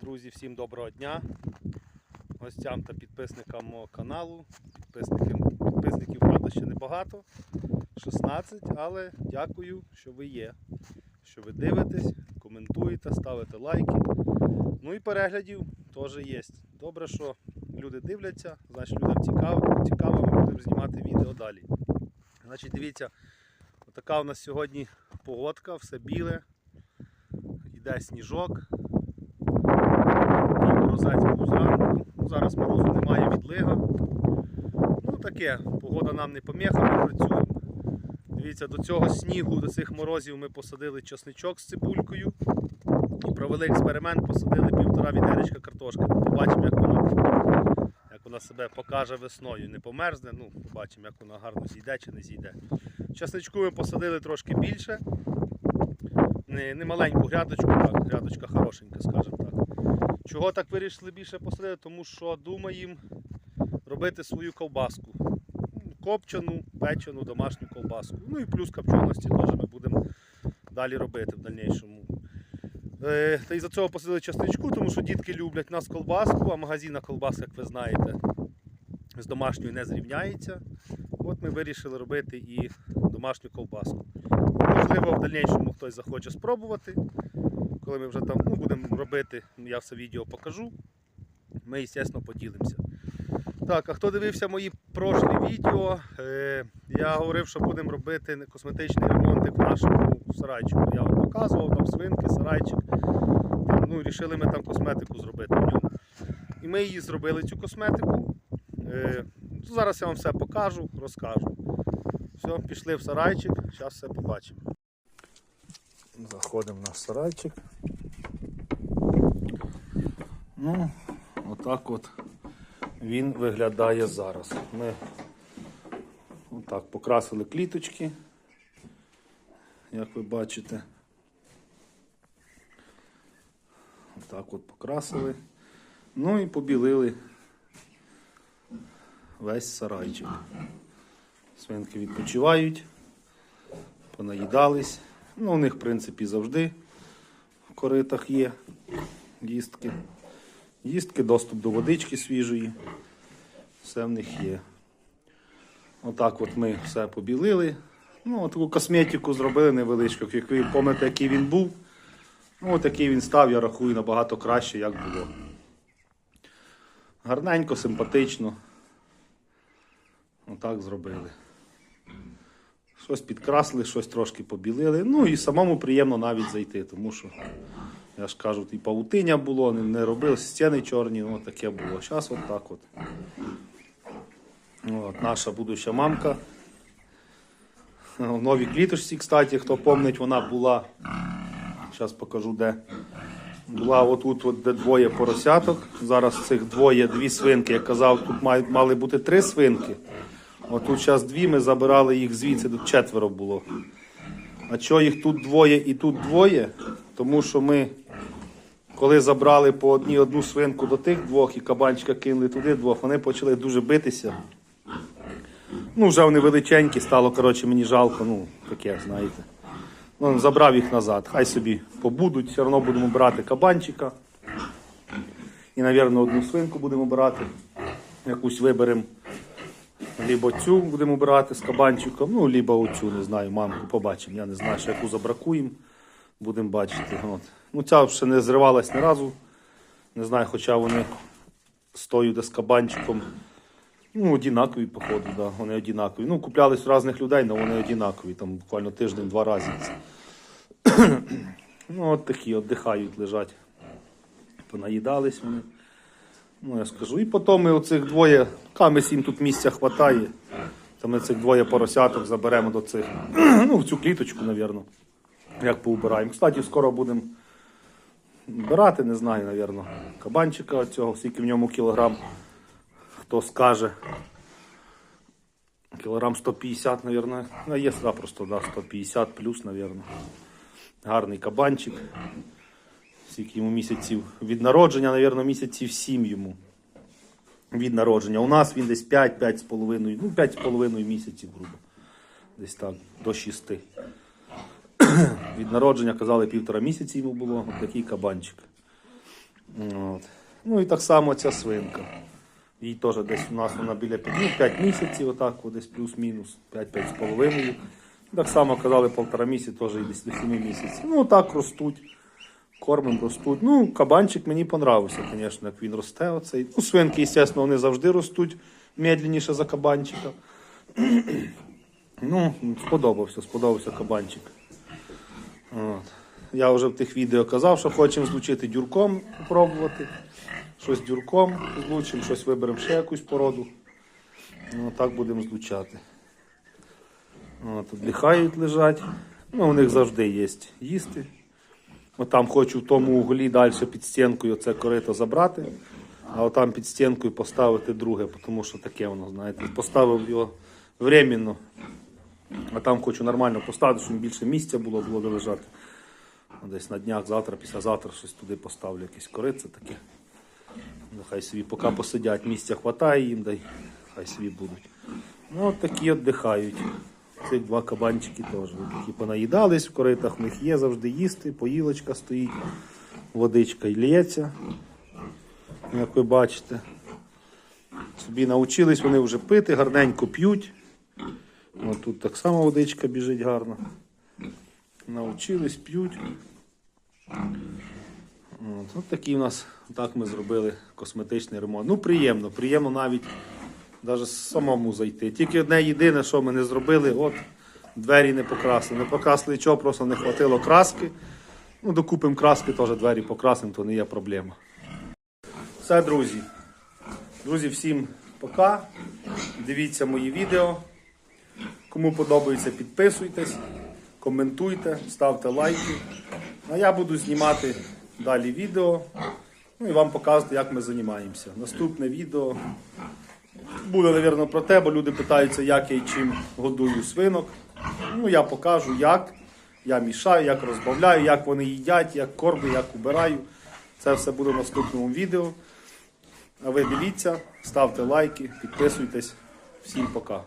Друзі, всім доброго дня. Гостям та підписникам мого каналу. Підписників, підписників, правда, ще небагато. 16, але дякую, що ви є. Що ви дивитесь, коментуєте, ставите лайки. Ну і переглядів теж є. Добре, що люди дивляться, значить людям цікаво, цікаво, ми будемо знімати відео далі. Значить, дивіться, отака у нас сьогодні погодка, все біле, йде сніжок. Морозець був зранку. Ну, Зараз морозу немає відлига. Ну таке, погода нам не поміха, ми працюємо. Дивіться, до цього снігу, до цих морозів ми посадили часничок з цибулькою і провели експеримент, посадили півтора відеречка картошки. Побачимо, як вона, як вона себе покаже весною. Не померзне, ну, побачимо, як вона гарно зійде чи не зійде. Часничку ми посадили трошки більше. Не, не маленьку грядочку, так, грядочка хорошенька, скажімо так. Чого так вирішили більше посадити? Тому що думаємо робити свою ковбаску. Ну, Копчену, печену, домашню ковбаску. Ну і плюс копченості теж ми будемо далі робити в дальнішому. Е, та й за цього посадили часничку, тому що дітки люблять нас колбаску, а магазинна колбаса, як ви знаєте, з домашньою не зрівняється. От ми вирішили робити і домашню ковбаску. Можливо, в дальнішому хтось захоче спробувати. Коли ми вже там ну, будемо робити, я все відео покажу. Ми, звісно, поділимося. Так, а хто дивився мої прошлі відео, е, я говорив, що будемо робити косметичний ремонт в нашому сарайчику. Я вам показував, там свинки, сарайчик. Ну, рішили ми там косметику зробити в ньому. І ми її зробили, цю косметику. Е, зараз я вам все покажу, розкажу. Все, пішли в сарайчик, зараз все побачимо. Заходимо в наш сарайчик. Ну, отак от він виглядає зараз. Ми отак покрасили кліточки, як ви бачите. Отак от покрасили. Ну і побілили весь сарайчик. Свинки відпочивають, понаїдались. Ну, у них, в принципі, завжди в коритах є їстки. Їстки, доступ до водички свіжої. Все в них є. Отак от ми все побілили. Ну, таку косметику зробили невеличку. Як ви пам'ятаєте, який він був. Ну, от який він став, я рахую, набагато краще, як було. Гарненько, симпатично. Отак зробили. Щось підкрасили, щось трошки побілили. Ну і самому приємно навіть зайти, тому що, я ж кажу, і павутиння було, не, не робив, стіни чорні, ну таке було. Зараз от так от. От, наша будуща мамка. В новій кліточці, кстати, хто пам'ятає, вона була. Зараз покажу де. Була отут, от, де двоє поросяток. Зараз цих двоє, дві свинки. Я казав, тут мали бути три свинки. Отут зараз дві, ми забирали їх звідси, тут четверо було. А чого їх тут двоє і тут двоє? Тому що ми, коли забрали по одній одну свинку до тих двох і кабанчика кинули туди двох, вони почали дуже битися. Ну, вже вони величенькі, стало, коротше, мені жалко, ну, таке, знаєте. Ну, забрав їх назад. Хай собі побудуть, все одно будемо брати кабанчика. І, мабуть, одну свинку будемо брати. Якусь виберемо. Либо цю будемо брати з кабанчиком, ну, либо оцю, не знаю, мамку побачимо. Я не знаю, що яку забракуємо. Будемо бачити. От. Ну, ця ще не зривалась ні разу. Не знаю, хоча вони з тою, де з кабанчиком. Ну, однакові, походу, да, вони однакові. Ну, куплялись у різних людей, але вони однакові, там буквально тиждень-два рази. ну, от такі, віддихають, лежать. Понаїдались вони. Ну, я скажу. І потім ми оцих двоє, камись їм тут місця хватає. То ми цих двоє поросяток заберемо до цих. ну, в цю кліточку, мабуть. Як поубираємо. Кстати, скоро будемо брати, не знаю, мабуть, кабанчика цього, скільки в ньому кілограм. Хто скаже. Кілограм 150, мабуть. Є запросто, да, 150 плюс, мабуть. Гарний кабанчик. Скільки йому місяців від народження, мабуть, місяців 7 йому. Від народження. У нас він десь 5-5,5, ну 5,5 місяців, грубо. Десь так, до 6. Від народження казали півтора місяці йому було, от такий кабанчик. От. Ну і так само ця свинка. Їй теж десь у нас вона біля 5, ну, 5 місяців, отак, десь плюс-мінус, 5-5 з половиною. Так само казали півтора місяці, теж десь до 7 місяців. Ну так ростуть. Кормом ростуть. Ну, кабанчик мені понравився, звісно, як він росте. Оцей. Ну, свинки, звісно, вони завжди ростуть медленніше за кабанчика. Ну, сподобався, сподобався кабанчик. Я вже в тих відео казав, що хочемо злучити дюрком, спробувати. Щось дюрком злучимо, щось виберемо ще якусь породу. Ну, так будемо злучати. От, віддихають, лежать. Ну, у них завжди є їсти. От там хочу в тому углі далі під стінкою це корито забрати, а отам під стінкою поставити друге, тому що таке воно, знаєте, поставив його временно. А там хочу нормально поставити, щоб більше місця було, було де лежати. Десь на днях, завтра, післязавтра щось туди поставлю, якесь корице таке. Нехай собі поки посидять, місця хватає їм, дай хай собі будуть. Ну, от такі віддихають. Цих два кабанчики теж. Такі понаїдались, в коритах в них є завжди їсти, поїлочка стоїть, водичка й лється, як ви бачите. Собі навчились вони вже пити, гарненько п'ють. От тут так само водичка біжить гарно. Навчились, п'ють. От, такий у нас, так ми зробили косметичний ремонт. Ну, приємно, приємно навіть навіть самому зайти. Тільки одне єдине, що ми не зробили, от двері не покрасили. Не покрасили чого, просто не хватило краски. Ну, докупимо краски, теж двері покрасимо, то не є проблема. Все, друзі. Друзі, всім пока. Дивіться мої відео. Кому подобається, підписуйтесь, коментуйте, ставте лайки. А я буду знімати далі відео. Ну і вам показувати, як ми займаємося. Наступне відео буде, мабуть, про те, бо люди питаються, як я і чим годую свинок. Ну, я покажу, як. Я мішаю, як розбавляю, як вони їдять, як кормлю, як убираю. Це все буде в наступному відео. А ви дивіться, ставте лайки, підписуйтесь. Всім пока.